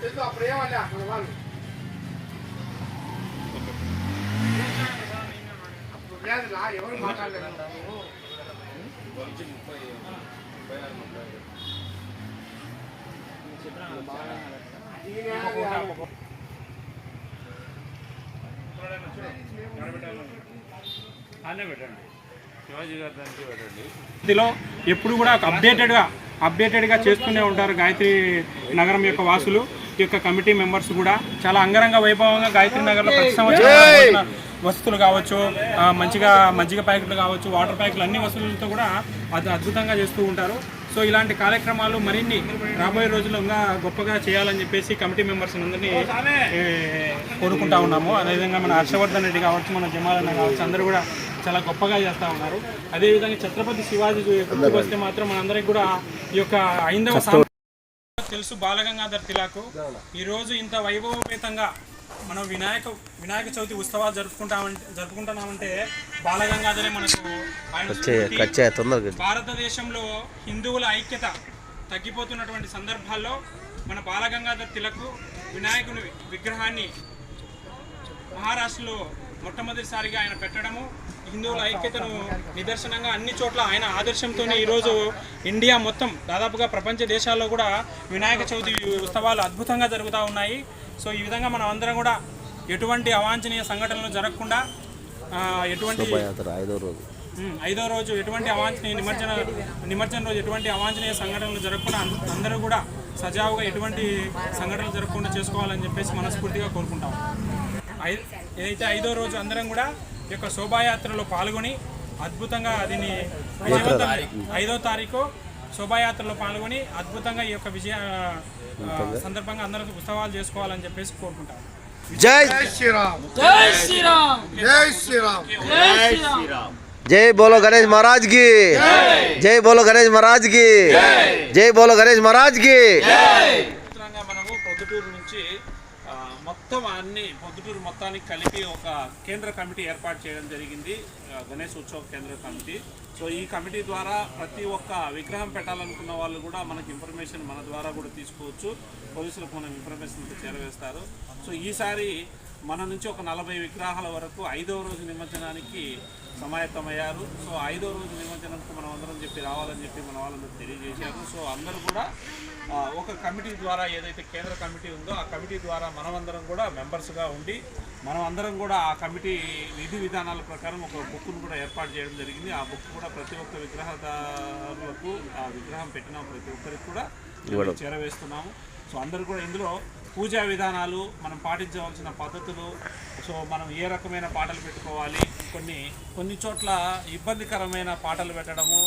తెలుసు అప్పుడు ఏమన్నా మన వాళ్ళు అప్పుడు లేదులా ఎవరు మాట్లాడలేదు ముప్పై ముప్పై ఆరు ముప్పై అది ఇందులో ఎప్పుడు కూడా ఒక అప్డేటెడ్గా అప్డేటెడ్గా చేస్తూనే ఉంటారు గాయత్రి నగరం యొక్క వాసులు ఈ యొక్క కమిటీ మెంబర్స్ కూడా. చాలా అంగరంగ వైభవంగా గాయత్రి నగర్లో ప్రతి సంవత్సరం వస్తువులు కావచ్చు మంచిగా మజ్జిగ ప్యాకెట్లు కావచ్చు వాటర్ ప్యాకెట్లు అన్ని వస్తువులతో కూడా అది అద్భుతంగా చేస్తూ ఉంటారు. సో ఇలాంటి కార్యక్రమాలు మరిన్ని రాబోయే రోజుల్లో ఇంకా గొప్పగా చేయాలని చెప్పేసి కమిటీ మెంబర్స్ అందరినీ కోరుకుంటా ఉన్నాము. అదేవిధంగా మన హర్షవర్ధన్ రెడ్డి కావచ్చు మన జమాలన్న కావచ్చు అందరూ కూడా చాలా గొప్పగా చేస్తూ ఉన్నారు. అదేవిధంగా ఛత్రపతి శివాజీ గుర్తుకు వస్తే మాత్రం మనందరికీ కూడా ఈ యొక్క ఐందవ తెలుసు బాలగంగాధర్ తిలాకు. ఈరోజు ఇంత వైభవపేతంగా మనం వినాయక వినాయక చవితి ఉత్సవాలు జరుపుకుంటామంటే జరుపుకుంటున్నామంటే బాలగంగాధరే మనకు భారతదేశంలో హిందువుల ఐక్యత తగ్గిపోతున్నటువంటి సందర్భాల్లో మన బాలగంగాధర్ తిలకు వినాయకుని విగ్రహాన్ని మహారాష్ట్రలో మొట్టమొదటిసారిగా ఆయన పెట్టడము హిందువుల ఐక్యతను నిదర్శనంగా అన్ని చోట్ల ఆయన ఆదర్శంతోనే ఈరోజు ఇండియా మొత్తం దాదాపుగా ప్రపంచ దేశాల్లో కూడా వినాయక చవితి ఉత్సవాలు అద్భుతంగా జరుగుతూ ఉన్నాయి. సో ఈ విధంగా మనం అందరం కూడా ఎటువంటి అవాంఛనీయ సంఘటనలు జరగకుండా ఎటువంటి ఐదో రోజు. ఐదో రోజు ఎటువంటి అవాంఛనీయ నిమజ్జన నిమజ్జన రోజు ఎటువంటి అవాంఛనీయ సంఘటనలు జరగకుండా అందరూ కూడా సజావుగా ఎటువంటి సంఘటనలు జరగకుండా చేసుకోవాలని చెప్పేసి మనస్ఫూర్తిగా కోరుకుంటాం. ఏదైతే ఐదో రోజు అందరం కూడా ఈ యొక్క శోభాయాత్రలో పాల్గొని అద్భుతంగా దీన్ని విజయవంతం ఐదో తారీఖు. శోభాయాత్రలో పాల్గొని అద్భుతంగా ఈ యొక్క విజయ సందర్భంగా అందరూ ఉత్సవాలు చేసుకోవాలని చెప్పేసి కోరుకుంటాం జై జై శ్రీరామ్. జై శ్రీరామ్. జై శ్రీరామ్. జై శ్రీరామ్. జై బోలో గణేష్ మహారాజ్కి జై బోలో గణేష్ మహారాజ్కి జై బోలో గణేష్ మహారాజ్కి మొత్తం అన్ని పొద్దుటూరు మొత్తానికి కలిపి ఒక కేంద్ర కమిటీ ఏర్పాటు చేయడం జరిగింది గణేష్ ఉత్సవ కేంద్ర కమిటీ. సో ఈ కమిటీ ద్వారా ప్రతి ఒక్క విగ్రహం పెట్టాలనుకున్న వాళ్ళు కూడా మనకి ఇన్ఫర్మేషన్ మన ద్వారా కూడా తీసుకోవచ్చు. పోలీసులకు మనం ఇన్ఫర్మేషన్ చేరవేస్తారు. సో ఈసారి మన నుంచి ఒక నలభై విగ్రహాల వరకు ఐదవ రోజు నిమజ్జనానికి సమాయత్తమయ్యారు. సో ఐదో రోజు నిమజ్జనంకు మనం అందరం చెప్పి రావాలని చెప్పి మన వాళ్ళందరూ తెలియజేశారు. సో అందరూ కూడా ఒక కమిటీ ద్వారా ఏదైతే కేంద్ర కమిటీ ఉందో ఆ కమిటీ ద్వారా మనమందరం కూడా మెంబర్స్గా ఉండి మనం అందరం కూడా ఆ కమిటీ విధి విధానాల ప్రకారం ఒక బుక్ను కూడా ఏర్పాటు చేయడం జరిగింది. ఆ బుక్ కూడా ప్రతి ఒక్క విగ్రహదారులకు ఆ విగ్రహం పెట్టిన ప్రతి ఒక్కరికి కూడా చేరవేస్తున్నాము. సో అందరూ కూడా ఇందులో పూజా విధానాలు మనం పాటించవలసిన పద్ధతులు సో మనం ఏ రకమైన పాటలు పెట్టుకోవాలి కొన్ని కొన్ని చోట్ల ఇబ్బందికరమైన పాటలు పెట్టడము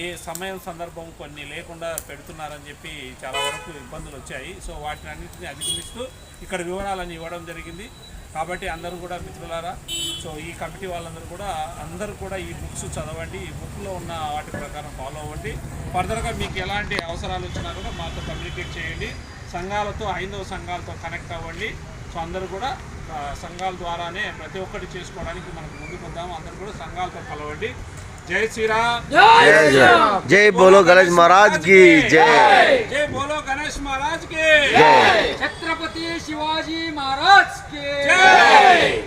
ఏ సమయం సందర్భం కొన్ని లేకుండా పెడుతున్నారని చెప్పి చాలా వరకు ఇబ్బందులు వచ్చాయి. సో వాటిని అన్నింటినీ అధిగమిస్తూ ఇక్కడ వివరాలను ఇవ్వడం జరిగింది. కాబట్టి అందరూ కూడా మిత్రులారా సో ఈ కమిటీ వాళ్ళందరూ కూడా అందరూ కూడా ఈ బుక్స్ చదవండి ఈ బుక్లో ఉన్న వాటి ప్రకారం ఫాలో అవ్వండి. ఫర్దర్గా మీకు ఎలాంటి అవసరాలు వచ్చినా కూడా మాతో కమ్యూనికేట్ చేయండి. సంఘాలతో ఐందవ సంఘాలతో కనెక్ట్ అవ్వండి. సో అందరూ కూడా సంఘాల ద్వారానే ప్రతి ఒక్కటి చేసుకోవడానికి మనకు ముందుకు వద్దాము అందరూ కూడా సంఘాలతో కలవండి. జై శ్రీరామ్. జై బోలో గణేష్ మహారాజ్కి జై. జై బోలో గణేష్ మహారాజ్కి. జై. ఛత్రపతి శివాజీ మహారాజ్కి. జై.